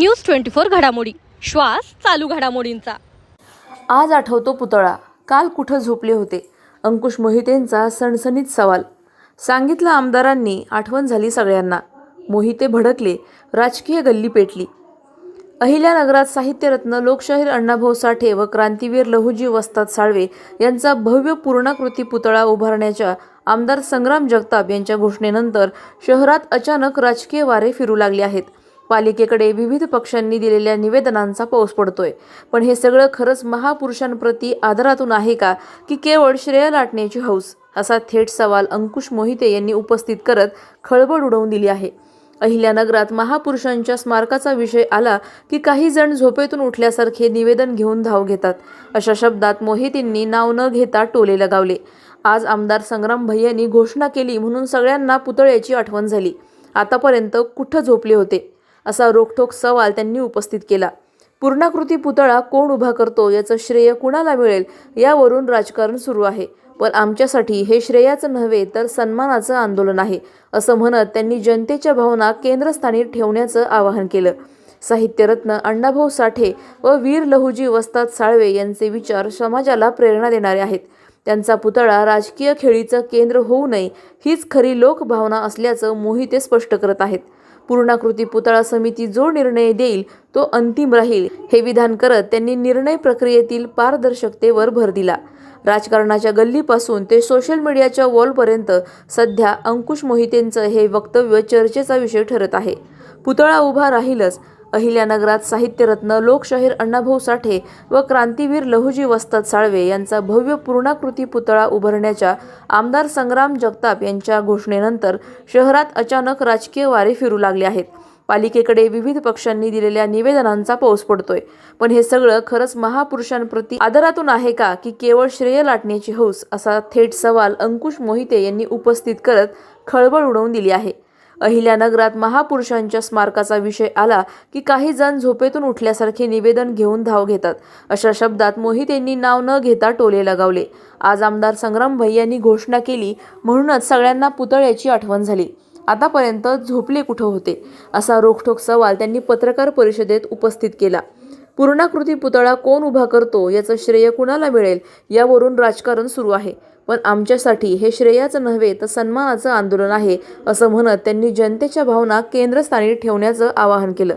News twenty four घडामोडी. श्वास चालू घडामोडींचा. आज आठवतो पुतळा. काल कुठं झोपले होते? अंकुश मोहितेंचा सणसणीत सवाल. सांगितलं आमदारांनी आठवण झाली सगळ्यांना. मोहिते भडकले राजकीय गल्ली पेटली. अहिल्यानगरात साहित्यरत्न लोकशाहीर अण्णाभाऊ साठे व क्रांतीवीर लहुजी वस्ताद साळवे यांचा भव्य पूर्णाकृती पुतळा उभारण्याच्या आमदार संग्राम जगताप यांच्या घोषणेनंतर शहरात अचानक राजकीय वारे फिरू लागले आहेत. पालिकेकडे विविध पक्षांनी दिलेल्या निवेदनांचा पाऊस पडतोय. पण हे सगळं खरंच महापुरुषांप्रती आदरातून आहे का? की केवळ श्रेय लाटण्याची हौस? असा थेट सवाल अंकुश मोहिते यांनी उपस्थित करत खळबळ उडवून दिली आहे. अहिल्यानगरात महापुरुषांच्या स्मारकाचा विषय आला की काही जण झोपेतून उठल्यासारखे निवेदन घेऊन धाव घेतात. अशा शब्दात मोहितींनी नाव न घेता टोले लगावले. आज आमदार संग्राम भैयांनी घोषणा केली म्हणून सगळ्यांना पुतळ्याची आठवण झाली. आतापर्यंत कुठं झोपले होते? असा रोखठोक सवाल त्यांनी उपस्थित केला. पूर्णाकृती पुतळा कोण उभा करतो याचं श्रेय कुणाला मिळेल यावरून राजकारण सुरू आहे. पण आमच्यासाठी हे श्रेयाचं नव्हे तर सन्मानाचं आंदोलन आहे असं म्हणत त्यांनी जनतेच्या भावना केंद्रस्थानी ठेवण्याचं आवाहन केलं. साहित्यरत्न अण्णाभाऊ साठे व वीर लहुजी वस्ताद साळवे यांचे विचार समाजाला प्रेरणा देणारे आहेत. त्यांचा पुतळा राजकीय खेळीचं केंद्र होऊ नये हीच खरी लोकभावना असल्याचं मोहिते स्पष्ट करत आहेत. पूर्णाकृती पुतळा समिती जो निर्णय देईल तो अंतिम राहील. हे विधान करत त्यांनी निर्णय प्रक्रियेतील पारदर्शकतेवर भर दिला. राजकारणाच्या गल्लीपासून ते सोशल मीडियाच्या वॉलपर्यंत सध्या अंकुश मोहितेंचं हे वक्तव्य चर्चेचा विषय ठरत आहे. पुतळा उभा राहीलच अहिल्यानगरात साहित्यरत्न लोकशाहीर अण्णाभाऊ साठे व क्रांतीवीर लहुजी वस्ताद साळवे यांचा भव्य पूर्णाकृती पुतळा उभारण्याच्या आमदार संग्राम जगताप यांच्या घोषणेनंतर शहरात अचानक राजकीय वारे फिरू लागले आहेत. पालिकेकडे विविध पक्षांनी दिलेल्या निवेदनांचा पाऊस पडतोय. पण हे सगळं खरंच महापुरुषांप्रती आदरातून आहे का की केवळ श्रेय लाटण्याची हौस असा थेट सवाल अंकुश मोहिते यांनी उपस्थित करत खळबळ उडवून दिली आहे. अहिल्यानगरात महापुरुषांच्या स्मारकाचा विषय आला की काही जण झोपेतून उठल्यासारखे निवेदन घेऊन धाव घेतात. अशा शब्दात मोहित यांनी नाव न घेता टोले लगावले. आज आमदार संग्राम यांनी घोषणा केली म्हणूनच सगळ्यांना पुतळ्याची आठवण झाली. आतापर्यंत झोपले कुठं होते? असा रोखठोक सवाल त्यांनी पत्रकार परिषदेत उपस्थित केला. पूर्णाकृती पुतळा कोण उभा करतो याचं श्रेय कुणाला मिळेल? यावरून राजकारण सुरू आहे. पण आमच्यासाठी हे श्रेयाचं नव्हे तर सन्मानाचं आंदोलन आहे असं म्हणत त्यांनी जनतेच्या भावना केंद्रस्थानी ठेवण्याचं आवाहन केलं.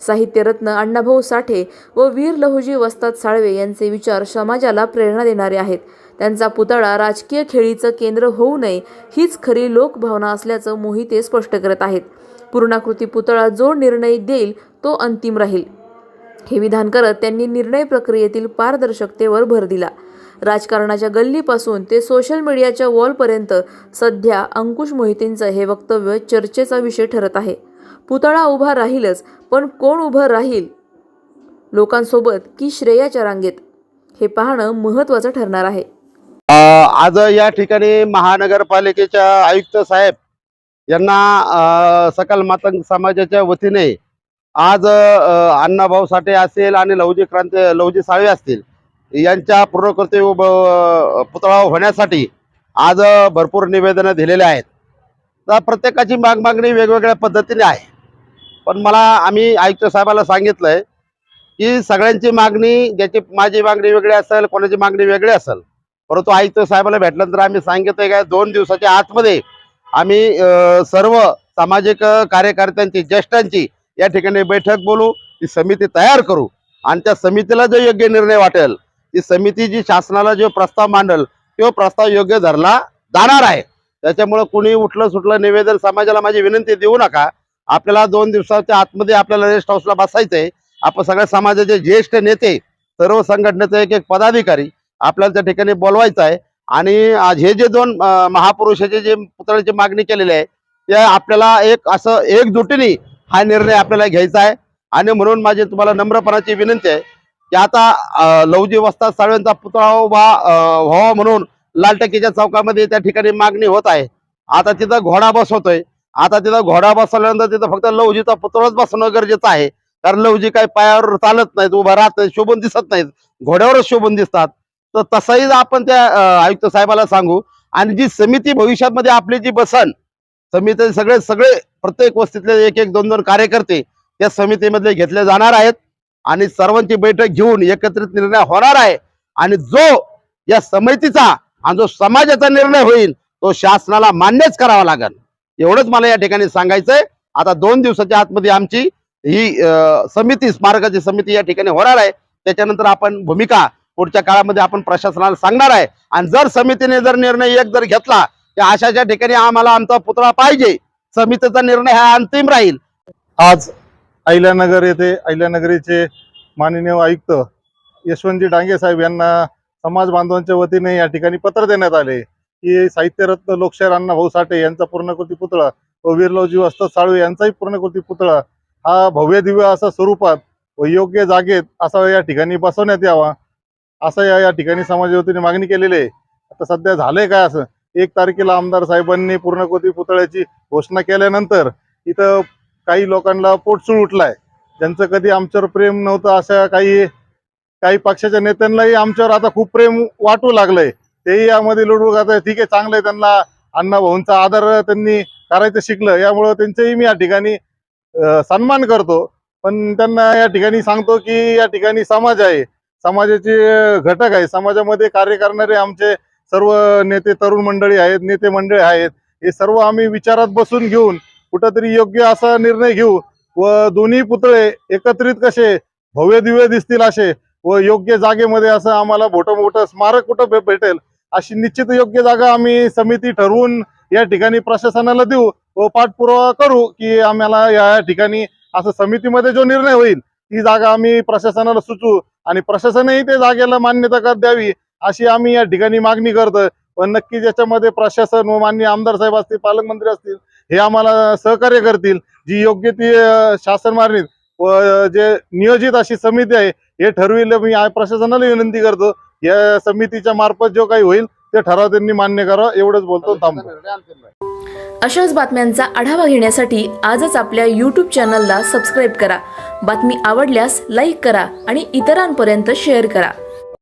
साहित्यरत्न अण्णाभाऊ साठे व वीर लहुजी वस्ताद साळवे यांचे विचार समाजाला प्रेरणा देणारे आहेत. त्यांचा पुतळा राजकीय खेळीचं केंद्र होऊ नये हीच खरी लोकभावना असल्याचं मोहिते स्पष्ट करत आहेत. पूर्णाकृती पुतळा जो निर्णय देईल तो अंतिम राहील. हे विधान करत त्यांनी निर्णय प्रक्रियेतील पारदर्शकतेवर भर दिला. राजकारणाच्या गल्लीपासून ते सोशल मीडियाच्या वॉलपर्यंत सध्या अंकुश मोहितेंचं हे वक्तव्य चर्चेचा विषय ठरत आहे. पुतळा उभा राहीलच पण कोण उभं राहील? लोकांसोबत की श्रेयाच्या रांगेत? हे पाहणं महत्त्वाचं ठरणार आहे. आज या ठिकाणी महानगरपालिकेच्या आयुक्त साहेब यांना सकल मातंग समाजाच्या वतीने आज अण्णाभाऊ साठे असेल आणि लवजी क्रांती लवजी साळवे असतील यांच्या पूर्णकृती पुतळा होण्यासाठी आज भरपूर निवेदनं दिलेले आहेत. तर प्रत्येकाची माग मागणी वेगवेगळ्या पद्धतीने आहे. पण मला आम्ही आयुक्त साहेबाला सांगितलंय की सगळ्यांची मागणी ज्याची माझी मागणी वेगळी असेल कोणाची मागणी वेगळी असेल परंतु आयुक्त साहेबाला भेटल्यानंतर आम्ही सांगितलंय काय दोन दिवसाच्या आतमध्ये आम्ही सर्व सामाजिक कार्यकर्त्यांची ज्येष्ठांची या ठिकाणी बैठक बोलू ती समिती तयार करू आणि त्या समितीला जो योग्य निर्णय वाटेल ती समिती जी शासनाला जो प्रस्ताव मांडल तो प्रस्ताव योग्य धरला जाणार आहे. त्याच्यामुळे कुणी उठलं सुटलं निवेदन समाजाला माझी विनंती देऊ नका. आपल्याला दोन दिवसाच्या आतमध्ये आपल्याला रेस्ट हाऊसला बसायचंय. आपण सगळ्या समाजाचे ज्येष्ठ नेते सर्व संघटनेचे एक एक पदाधिकारी आपल्याला त्या ठिकाणी बोलवायचं आहे. आणि आज हे जे दोन महापुरुषाचे जे पुतळ्याची मागणी केलेली आहे ते आपल्याला एक असं एकजुटीने हा निर्णय आपल्याला घ्यायचा आहे. आणि म्हणून माझी तुम्हाला नम्रपणाची विनंती आहे की आता लवजी वस्ताद साळवेंचा पुतळा उभा व्हावा म्हणून लालटकीच्या चौकामध्ये त्या ठिकाणी मागणी होत आहे. आता तिथं घोडा बसवतोय. आता तिथं घोडा बसवल्यानंतर तिथं फक्त लवजीचा पुतळाच बसवणं गरजेचं आहे. कारण लवजी काही पायावर चालत नाहीत उभा राहत नाहीत शोभून दिसत नाहीत. घोड्यावरच शोभून दिसतात. तर तसंही आपण त्या आयुक्त साहेबाला सांगू. आणि जी समिती भविष्यामध्ये आपली जी बसन समिती सगळे सगळे प्रत्येक वस्तीतले एक एक दोन दोन कार्यकर्ते त्या समितीमध्ये घेतले जाणार आहेत. आणि सर्वांची बैठक घेऊन एकत्रित निर्णय होणार आहे. आणि जो या समितीचा आणि जो समाजाचा निर्णय होईल तो शासनाला मान्यच करावा लागेल. एवढंच मला या ठिकाणी सांगायचंय. आता दोन दिवसाच्या आतमध्ये आमची ही समिती स्मारकाची समिती या ठिकाणी होणार आहे. त्याच्यानंतर आपण भूमिका पुढच्या काळामध्ये आपण प्रशासनाला सांगणार आहे. आणि जर समितीने जर निर्णय एक जर घेतला तर अशाच्या ठिकाणी आम्हाला आमचा पुतळा पाहिजे समितीचा निर्णय हा अंतिम राहील. आज अहिल्यानगर येथे अहिल्यानगरीचे माननीय आयुक्त यशवंतजी डांगे साहेब यांना समाज बांधवांच्या वतीने या ठिकाणी पत्र देण्यात आले. की साहित्यरत्न लोकशाहीर अण्णा भाऊ साठे यांचा पूर्णकृती पुतळा व वीरलावजी वस्तात साळवे यांचाही पूर्णकृती पुतळा हा भव्य दिव्य असा स्वरूपात व योग्य जागेत असा या ठिकाणी बसवण्यात यावा असं या या ठिकाणी समाजा वतीने मागणी केलेली आहे. आता सध्या झालंय काय असं? एक तारखेला आमदार साहेबांनी पूर्णकृती पुतळ्याची घोषणा केल्यानंतर इथं काही लोकांना पोटसूळ उठलाय. ज्यांचं कधी आमच्यावर प्रेम नव्हतं अशा काही काही पक्षाच्या नेत्यांनाही आमच्यावर आता खूप प्रेम वाटू लागलंय. तेही यामध्ये लढू करताय ठीक आहे चांगलंय त्यांना. अण्णा भाऊंचा आदर त्यांनी करायचं शिकलं. यामुळं त्यांचेही मी या ठिकाणी सन्मान करतो. पण त्यांना या ठिकाणी सांगतो की या ठिकाणी समाज आहे. समाजाचे घटक आहे. समाजामध्ये कार्य करणारे आमचे सर्व नेते तरुण मंडळी आहेत नेते मंडळी आहेत. हे सर्व आम्ही विचारात बसून घेऊन कुठंतरी योग्य असा निर्णय घेऊ व दोन्ही पुतळे एकत्रित कसे भव्य दिव्य दिसतील असे व योग्य जागेमध्ये असं आम्हाला मोठं मोठं स्मारक कुठं भे- भेटेल अशी निश्चित योग्य जागा आम्ही समिती ठरवून या ठिकाणी प्रशासनाला देऊ व पाठपुरावा करू की आम्हाला या ठिकाणी असं समितीमध्ये जो निर्णय होईल ती जागा आम्ही प्रशासनाला सुचवू आणि प्रशासनही त्या जागेला मान्यता कर द्यावी अशी आम्ही या ठिकाणी मागणी करतो पण नक्कीच याच्यामध्ये प्रशासन व माननीय आमदार साहेब असतील पालकमंत्री असतील हे आम्हाला सहकार्य करतील. जी योग्य ती शासन मारणीत व जे नियोजित अशी समिती आहे हे ठरविल मी प्रशासनाला विनंती करतो. या समितीच्या मार्फत जो काही होईल ते ठराव त्यांनी मान्य करावं एवढंच बोलतो. थांबतो अशाच बातम्यांचा आढावा घेण्यासाठी आजच आपल्या यूट्यूब चॅनलला सबस्क्राईब करा. बातमी आवडल्यास लाईक करा आणि इतरांपर्यंत शेअर करा.